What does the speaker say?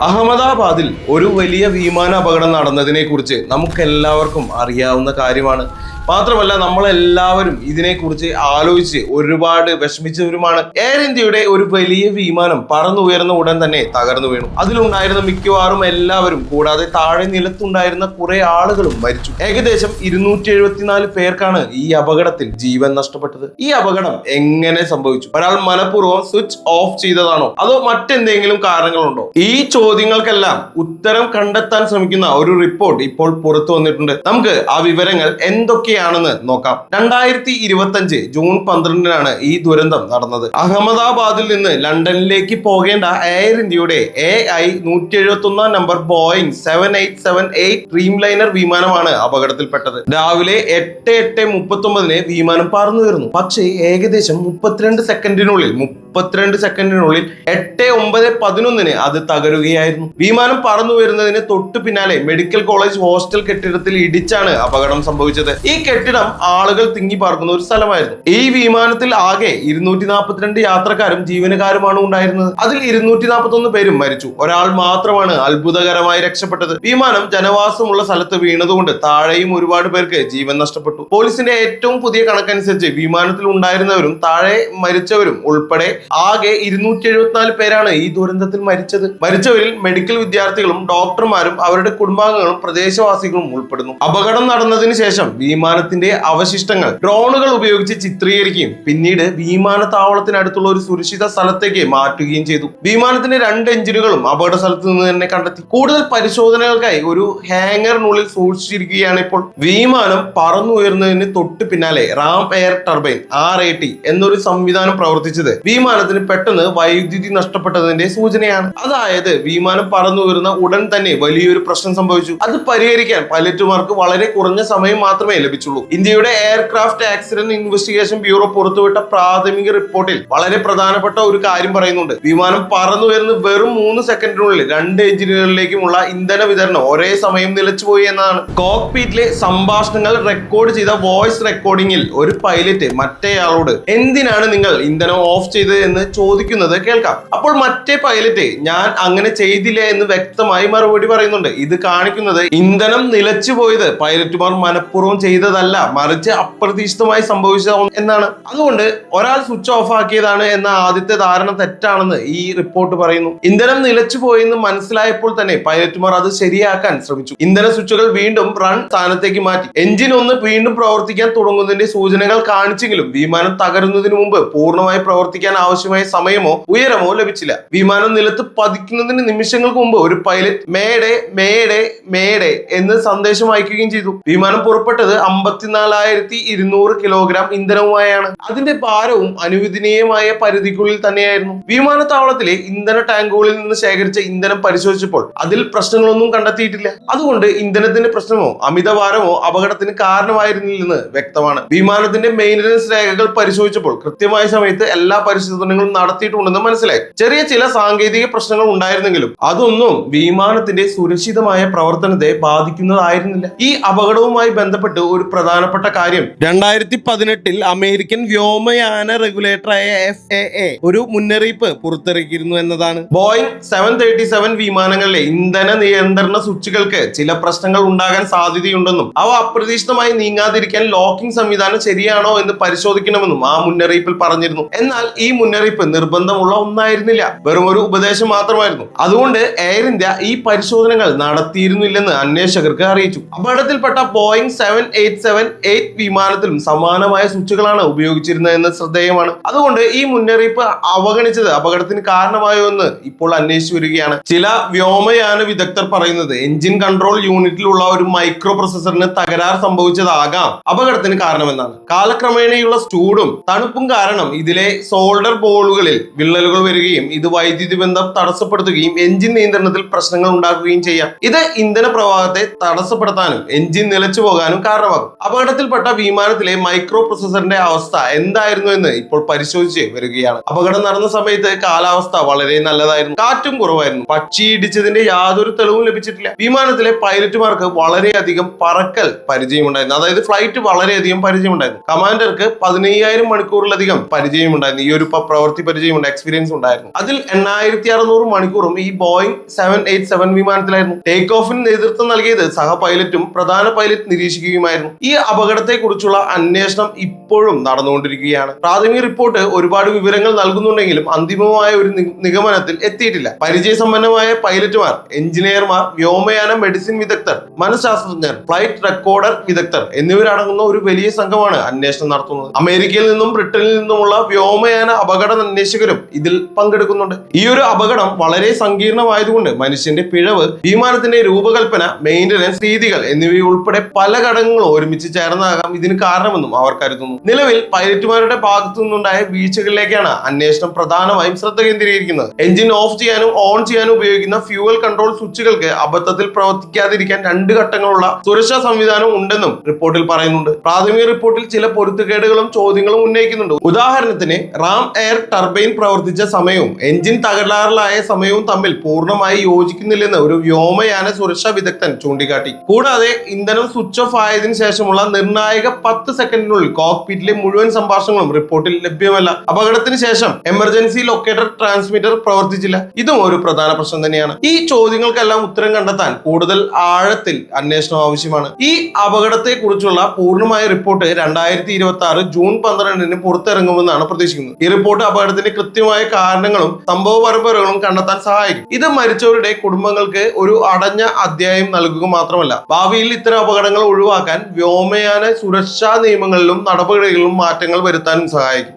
അഹമ്മദാബാദിൽ ഒരു വലിയ വിമാന അപകടം നടന്നതിനെ കുറിച്ച് നമുക്കെല്ലാവർക്കും അറിയാവുന്ന കാര്യമാണ്. മാത്രമല്ല നമ്മളെല്ലാവരും ഇതിനെക്കുറിച്ച് ആലോചിച്ച് ഒരുപാട് വിഷമിച്ചവരുമാണ്. എയർ ഇന്ത്യയുടെ ഒരു വലിയ വിമാനം പറന്നുയർന്ന ഉടൻ തന്നെ തകർന്നു വീണു. അതിലുണ്ടായിരുന്ന മിക്കവാറും എല്ലാവരും കൂടാതെ താഴെ നിലത്തുണ്ടായിരുന്ന കുറെ ആളുകളും മരിച്ചു. ഏകദേശം ഇരുന്നൂറ്റി എഴുപത്തിനാല് പേർക്കാണ് ഈ അപകടത്തിൽ ജീവൻ നഷ്ടപ്പെട്ടത്. ഈ അപകടം എങ്ങനെ സംഭവിച്ചു? ഒരാൾ മനഃപൂർവം സ്വിച്ച് ഓഫ് ചെയ്തതാണോ? അതോ മറ്റെന്തെങ്കിലും കാരണങ്ങളുണ്ടോ? ഈ ചോദ്യങ്ങൾക്കെല്ലാം ഉത്തരം കണ്ടെത്താൻ ശ്രമിക്കുന്ന ഒരു റിപ്പോർട്ട് ഇപ്പോൾ പുറത്തു വന്നിട്ടുണ്ട്. നമുക്ക് ആ വിവരങ്ങൾ എന്തൊക്കെയാണെന്ന് നോക്കാം. രണ്ടായിരത്തി ഇരുപത്തി അഞ്ച് ജൂൺ പന്ത്രണ്ടിനാണ് ഈ ദുരന്തം നടന്നത്. അഹമ്മദാബാദിൽ നിന്ന് ലണ്ടനിലേക്ക് പോകേണ്ട എയർ ഇന്ത്യയുടെ എ ഐ നൂറ്റി എഴുപത്തി ഒന്നാം number Boeing seven eight seven eight dreamliner വിമാനമാണ് അപകടത്തിൽപ്പെട്ടത്. രാവിലെ എട്ട് എട്ട് മുപ്പത്തി ഒമ്പതിന് വിമാനം പറന്നു വരുന്നു പക്ഷേ ഏകദേശം മുപ്പത്തിരണ്ട് സെക്കൻഡിനുള്ളിൽ മുപ്പത്തിരണ്ട് സെക്കൻഡിനുള്ളിൽ എട്ട് ഒമ്പത് പതിനൊന്നിന് അത് തകരുകയായിരുന്നു. വിമാനം പറന്നു വരുന്നതിന് തൊട്ടു പിന്നാലെ മെഡിക്കൽ കോളേജ് ഹോസ്റ്റൽ കെട്ടിടത്തിൽ ഇടിച്ചാണ് അപകടം സംഭവിച്ചത്. ഈ കെട്ടിടം ആളുകൾ തിങ്ങി പാർക്കുന്ന ഒരു സ്ഥലമായിരുന്നു. ഈ വിമാനത്തിൽ ആകെ ഇരുന്നൂറ്റി നാൽപ്പത്തിരണ്ട് യാത്രക്കാരും ജീവനക്കാരുമാണ് ഉണ്ടായിരുന്നത്. അതിൽ ഇരുന്നൂറ്റി നാൽപ്പത്തി ഒന്ന് പേരും മരിച്ചു. ഒരാൾ മാത്രമാണ് അത്ഭുതകരമായി രക്ഷപ്പെട്ടത്. വിമാനം ജനവാസമുള്ള സ്ഥലത്ത് വീണതുകൊണ്ട് താഴെയും ഒരുപാട് പേർക്ക് ജീവൻ നഷ്ടപ്പെട്ടു. പോലീസിന്റെ ഏറ്റവും പുതിയ കണക്കനുസരിച്ച് വിമാനത്തിൽ ഉണ്ടായിരുന്നവരും താഴെ മരിച്ചവരും ഉൾപ്പെടെ ആകെ ഇരുന്നൂറ്റി എഴുപത്തിനാല് പേരാണ് ഈ ദുരന്തത്തിൽ മരിച്ചത്. മരിച്ചവരിൽ മെഡിക്കൽ വിദ്യാർത്ഥികളും ഡോക്ടർമാരും അവരുടെ കുടുംബാംഗങ്ങളും പ്രദേശവാസികളും ഉൾപ്പെടുന്നു. അപകടം നടന്നതിന് ശേഷം വിമാനത്തിന്റെ അവശിഷ്ടങ്ങൾ ഡ്രോണുകൾ ഉപയോഗിച്ച് ചിത്രീകരിക്കുകയും പിന്നീട് വിമാനത്താവളത്തിനടുത്തുള്ള ഒരു സുരക്ഷിത സ്ഥലത്തേക്ക് മാറ്റുകയും ചെയ്തു. വിമാനത്തിന്റെ രണ്ട് എഞ്ചിനുകളും അപകട സ്ഥലത്ത് നിന്ന് തന്നെ കണ്ടെത്തി. കൂടുതൽ പരിശോധനകൾക്കായി ഒരു ഹാങ്ങറിനുള്ളിൽ സൂക്ഷിച്ചിരിക്കുകയാണ് ഇപ്പോൾ. വിമാനം പറന്നുയർന്നതിന് തൊട്ട് പിന്നാലെ ram air turbine R A T എന്നൊരു സംവിധാനം പ്രവർത്തിച്ചത് വിമാനത്തിന് പെട്ടെന്ന് വൈദ്യുതി നഷ്ടപ്പെട്ടതിന്റെ സൂചനയാണ്. അതായത് വിമാനം പറന്നു വരുന്ന ഉടൻ തന്നെ വലിയൊരു പ്രശ്നം സംഭവിച്ചു. അത് പരിഹരിക്കാൻ പൈലറ്റുമാർക്ക് വളരെ കുറഞ്ഞ സമയം മാത്രമേ ലഭിച്ചുള്ളൂ. ഇന്ത്യയുടെ എയർക്രാഫ്റ്റ് ആക്സിഡന്റ് ഇൻവെസ്റ്റിഗേഷൻ ബ്യൂറോ പുറത്തുവിട്ട പ്രാഥമിക റിപ്പോർട്ടിൽ വളരെ പ്രധാനപ്പെട്ട ഒരു കാര്യം പറയുന്നുണ്ട്. വിമാനം പറന്നു വരുന്ന വെറും മൂന്ന് സെക്കൻഡിനുള്ളിൽ രണ്ട് എഞ്ചിനുകളിലേക്കുമുള്ള ഇന്ധന വിതരണം ഒരേ സമയം നിലച്ചുപോയി എന്നതാണ് കോക്പീറ്റിലെ സംഭാഷണങ്ങൾ റെക്കോർഡ് ചെയ്ത വോയിസ് റെക്കോർഡിംഗിൽ ഒരു പൈലറ്റ് മറ്റേയാളോട് എന്തിനാണ് നിങ്ങൾ ഇന്ധനം ഓഫ് എന്ന് ചോദിക്കുന്നത് കേൾക്കാം. അപ്പോൾ മറ്റേ പൈലറ്റ് ഞാൻ അങ്ങനെ ചെയ്തില്ല എന്ന് വ്യക്തമായി മറുപടി പറയുന്നുണ്ട്. ഇത് കാണിക്കുന്നത് ഇന്ധനം നിലച്ചു പോയത് പൈലറ്റുമാർ മനഃപൂർവം ചെയ്തതല്ല മറിച്ച് അപ്രതീക്ഷിതമായി സംഭവിച്ച എന്നാണ്. അതുകൊണ്ട് ഒരാൾ സ്വിച്ച് ഓഫ് ആക്കിയതാണ് എന്ന ആദ്യത്തെ ധാരണ തെറ്റാണെന്ന് ഈ റിപ്പോർട്ട് പറയുന്നു. ഇന്ധനം നിലച്ചു പോയെന്ന് മനസ്സിലായപ്പോൾ തന്നെ പൈലറ്റുമാർ അത് ശരിയാക്കാൻ ശ്രമിച്ചു. ഇന്ധന സ്വിച്ചുകൾ വീണ്ടും റൺ സ്ഥാനത്തേക്ക് മാറ്റി. എഞ്ചിൻ ഒന്ന് വീണ്ടും പ്രവർത്തിക്കാൻ തുടങ്ങുന്നതിന്റെ സൂചനകൾ കാണിച്ചെങ്കിലും വിമാനം തകരുന്നതിന് മുമ്പ് പൂർണമായി പ്രവർത്തിക്കാൻ ആവശ്യമായ സമയമോ ഉയരമോ ലഭിച്ചില്ല. വിമാനം നിലത്ത് പതിക്കുന്നതിന് നിമിഷങ്ങൾക്ക് മുമ്പ് ഒരു പൈലറ്റ് മേടെ മേടെ മേടെ എന്ന് സന്ദേശം അയക്കുകയും ചെയ്തു. വിമാനം പുറപ്പെട്ടത് അമ്പത്തിനാലായിരത്തി ഇരുന്നൂറ് കിലോഗ്രാം ഇന്ധനവുമായാണ്. അതിന്റെ ഭാരവും അനുവദനീയമായ പരിധിക്കുള്ളിൽ തന്നെയായിരുന്നു. വിമാനത്താവളത്തിലെ ഇന്ധന ടാങ്കുകളിൽ നിന്ന് ശേഖരിച്ച ഇന്ധനം പരിശോധിച്ചപ്പോൾ അതിൽ പ്രശ്നങ്ങളൊന്നും കണ്ടെത്തിയിട്ടില്ല. അതുകൊണ്ട് ഇന്ധനത്തിന്റെ പ്രശ്നമോ അമിതഭാരമോ അപകടത്തിന് കാരണമായിരുന്നില്ലെന്ന് വ്യക്തമാണ്. വിമാനത്തിന്റെ മെയിന്റനൻസ് രേഖകൾ പരിശോധിച്ചപ്പോൾ കൃത്യമായ സമയത്ത് എല്ലാ പരിശോധനകളും നടത്തിയിട്ടുണ്ടെന്ന് മനസ്സിലായി. ചെറിയ ചില സാങ്കേതിക പ്രശ്നങ്ങൾ ഉണ്ടായിരുന്നെങ്കിലും അതൊന്നും വിമാനത്തിന്റെ സുരക്ഷിതമായ പ്രവർത്തനത്തെ ബാധിക്കുന്നതായിരുന്നില്ല. ഈ അപകടവുമായി ബന്ധപ്പെട്ട് ഒരു പ്രധാനപ്പെട്ട കാര്യം. രണ്ടായിരത്തി പതിനെട്ടിൽ അമേരിക്കൻ വ്യോമയാന റെഗുലേറ്ററായ എഫ് എ എ ഒരു മുന്നറിയിപ്പ് പുറത്തിറക്കിയിരുന്നു എന്നതാണ്. ബോയിങ് സെവൻ തേർട്ടി സെവൻ വിമാനങ്ങളിലെ ഇന്ധന നിയന്ത്രണ സ്വിച്ചുകൾക്ക് ചില പ്രശ്നങ്ങൾ ഉണ്ടാകാൻ സാധ്യതയുണ്ടെന്നും അവ അപ്രതീക്ഷിതമായി നീങ്ങാതിരിക്കാൻ ലോക്കിംഗ് സംവിധാനം ശരിയാണോ എന്ന് പരിശോധിക്കണമെന്നും ആ മുന്നറിയിപ്പിൽ പറഞ്ഞിരുന്നു. എന്നാൽ ഈ മുന്നറിയിപ്പ് നിർബന്ധമുള്ള ഒന്നായിരുന്നില്ല. വെറും ഒരു ഉപദേശം മാത്രമായിരുന്നു. അതുകൊണ്ട് എയർ ഇന്ത്യ ഈ പരിശോധനകൾ നടത്തിയിരുന്നില്ലെന്ന് അന്വേഷകർക്ക് അറിയിച്ചു. അപകടത്തിൽപ്പെട്ട Boeing seven eight seven eight വിമാനത്തിലും സമാനമായ സ്വിച്ചുകളാണ് ഉപയോഗിച്ചിരുന്നതെന്ന് ശ്രദ്ധേയമാണ്. അതുകൊണ്ട് ഈ മുന്നറിയിപ്പ് അവഗണിച്ചത് അപകടത്തിന് കാരണമായോ എന്ന് ഇപ്പോൾ അന്വേഷിച്ചു വരികയാണ്. ചില വ്യോമയാന വിദഗ്ധർ പറയുന്നത് എഞ്ചിൻ കൺട്രോൾ യൂണിറ്റിലുള്ള ഒരു മൈക്രോ പ്രൊസസറിന് തകരാർ സംഭവിച്ചതാകാം. അപകടത്തിന് കാരണമെന്നാണ് കാലക്രമേണയുള്ള ചൂടും തണുപ്പും കാരണം ഇതിലെ സോൾഡർ ബോളുകളിൽ വിള്ളലുകൾ വരികയും ഇത് വൈദ്യുതി ബന്ധം തടസ്സപ്പെടുത്തുകയും എഞ്ചിൻ നിയന്ത്രണത്തിൽ പ്രശ്നങ്ങൾ ഉണ്ടാക്കുകയും ചെയ്യാം. ഇത് ഇന്ധന പ്രവാഹത്തെ തടസ്സപ്പെടുത്താനും എഞ്ചിൻ നിലച്ചു പോകാനും കാരണമാകും. അപകടത്തിൽപ്പെട്ട വിമാനത്തിലെ മൈക്രോ പ്രൊസസറിന്റെ അവസ്ഥ എന്തായിരുന്നു എന്ന് ഇപ്പോൾ പരിശോധിച്ച് വരികയാണ്. അപകടം നടന്ന സമയത്ത് കാലാവസ്ഥ വളരെ നല്ലതായിരുന്നു. കാറ്റും കുറവായിരുന്നു. പക്ഷി ഇടിച്ചതിന്റെ യാതൊരു തെളിവും ലഭിച്ചിട്ടില്ല. വിമാനത്തിലെ പൈലറ്റുമാർക്ക് വളരെയധികം പറക്കൽ പരിചയമുണ്ടായിരുന്നു. അതായത് ഫ്ലൈറ്റ് വളരെയധികം പരിചയമുണ്ടായിരുന്നു. കമാൻഡർക്ക് പതിനയ്യായിരം മണിക്കൂറിലധികം പരിചയമുണ്ടായിരുന്നു. ഈ ഒരു പ്രവൃത്തി പരിചയമുണ്ട് എക്സ്പീരിയൻസ് ഉണ്ടായിരുന്നു. അതിൽ എണ്ണായിരത്തി അറുന്നൂറ് മണിക്കൂറും ഈ ബോയിങ് സെവൻ എയ്റ്റ് സെവൻ വിമാനത്തിലായിരുന്നു. ടേക്ക് ഓഫിന് നേതൃത്വം നൽകിയത് സഹ പൈലറ്റും പ്രധാന പൈലറ്റ് നിരീക്ഷിക്കുകയുമായിരുന്നു. ഈ അപകടത്തെ കുറിച്ചുള്ള അന്വേഷണം ഇപ്പോഴും നടന്നുകൊണ്ടിരിക്കുകയാണ്. പ്രാഥമിക റിപ്പോർട്ട് ഒരുപാട് വിവരങ്ങൾ നൽകുന്നുണ്ടെങ്കിലും അന്തിമമായ ഒരു നിഗമനത്തിൽ എത്തിയിട്ടില്ല. പരിചയസമ്പന്നമായ പൈലറ്റുമാർ എഞ്ചിനീയർമാർ വ്യോമയാന മെഡിസിൻ വിദഗ്ധർ മനഃശാസ്ത്രജ്ഞർ ഫ്ലൈറ്റ് റെക്കോർഡർ വിദഗ്ധർ എന്നിവരടങ്ങുന്ന ഒരു വലിയ സംഘമാണ് അന്വേഷണം നടത്തുന്നത്. അമേരിക്കയിൽ നിന്നും ബ്രിട്ടനിൽ നിന്നുമുള്ള വ്യോമയാന അപകട അന്വേഷകരും ഇതിൽ പങ്കെടുക്കുന്നുണ്ട്. ഈ ഒരു അപകടം വളരെ സങ്കീർണമായതുകൊണ്ട് മനുഷ്യന്റെ പിഴവ് വിമാനത്തിന്റെ രൂപകൽപ്പന മെയിന്റനൻസ് രീതികൾ എന്നിവയുൾപ്പെടെ പല ഘടകങ്ങളും ഒരുമിച്ച് ചേർന്നാകാം ഇതിന് കാരണമെന്നും അവർ കരുതുന്നു. നിലവിൽ പൈലറ്റുമാരുടെ ഭാഗത്തു നിന്നുണ്ടായ വീഴ്ചകളിലേക്കാണ് അന്വേഷണം പ്രധാനമായും ശ്രദ്ധ കേന്ദ്രീകരിക്കുന്നത്. എഞ്ചിൻ ഓഫ് ചെയ്യാനും ഓൺ ചെയ്യാനും ഉപയോഗിക്കുന്ന ഫ്യൂവൽ കൺട്രോൾ സ്വിച്ചുകൾക്ക് അബദ്ധത്തിൽ പ്രവർത്തിക്കാതിരിക്കാൻ രണ്ട് ഘട്ടങ്ങളുള്ള സുരക്ഷാ സംവിധാനം ഉണ്ടെന്നും റിപ്പോർട്ടിൽ പറയുന്നുണ്ട്. പ്രാഥമിക റിപ്പോർട്ടിൽ ചില പൊരുത്തക്കേടുകളും ചോദ്യങ്ങളും ഉന്നയിക്കുന്നുണ്ട്. ഉദാഹരണത്തിന് റാം എയർ ടർബൈൻ പ്രവർത്തിച്ച സമയവും എഞ്ചിൻ തകരാറിലായ സമയവും തമ്മിൽ പൂർണമായി യോജിക്കുന്നില്ലെന്ന് ഒരു വ്യോമയാന സുരക്ഷാ വിദഗ്ധൻ ചൂണ്ടിക്കാട്ടി. കൂടാതെ ഇന്ധനം സ്വിച്ച് ഓഫ് ആയതിനു ശേഷമുള്ള നിർണായക പത്ത് സെക്കൻഡിനുള്ളിൽ കോക്പിറ്റിലെ മുഴുവൻ സംഭാഷണങ്ങളും റിപ്പോർട്ടിൽ ലഭ്യമല്ല. അപകടത്തിന് ശേഷം എമർജൻസി ലൊക്കേറ്റർ ട്രാൻസ്മിറ്റർ പ്രവർത്തിച്ചില്ല. ഇതും ഒരു പ്രധാന പ്രശ്നം തന്നെയാണ്. ഈ ചോദ്യങ്ങൾക്കെല്ലാം ഉത്തരം കണ്ടെത്താൻ കൂടുതൽ ആഴത്തിൽ അന്വേഷണം ആവശ്യമാണ്. ഈ അപകടത്തെ കുറിച്ചുള്ള പൂർണമായ റിപ്പോർട്ട് രണ്ടായിരത്തി ഇരുപത്തി ആറ് ജൂൺ പന്ത്രണ്ടിന് പുറത്തിറങ്ങുമെന്നാണ് പ്രതീക്ഷിക്കുന്നത്. ഈ റിപ്പോർട്ട് അപകടത്തിന്റെ കൃത്യമായ കാരണങ്ങളും സംഭവ പരമ്പരകളും കണ്ടെത്താൻ സഹായിക്കും. ഇത് മരിച്ചവരുടെ കുടുംബങ്ങൾക്ക് ഒരു അടഞ്ഞ അധ്യായം നൽകുക മാത്രമല്ല ഭാവിയിൽ ഇത്തരം അപകടങ്ങൾ ഒഴിവാക്കാൻ വ്യോമയാന സുരക്ഷാ നിയമങ്ങളിലും നടപടികളിലും മാറ്റങ്ങൾ വരുത്താനും സഹായിക്കും.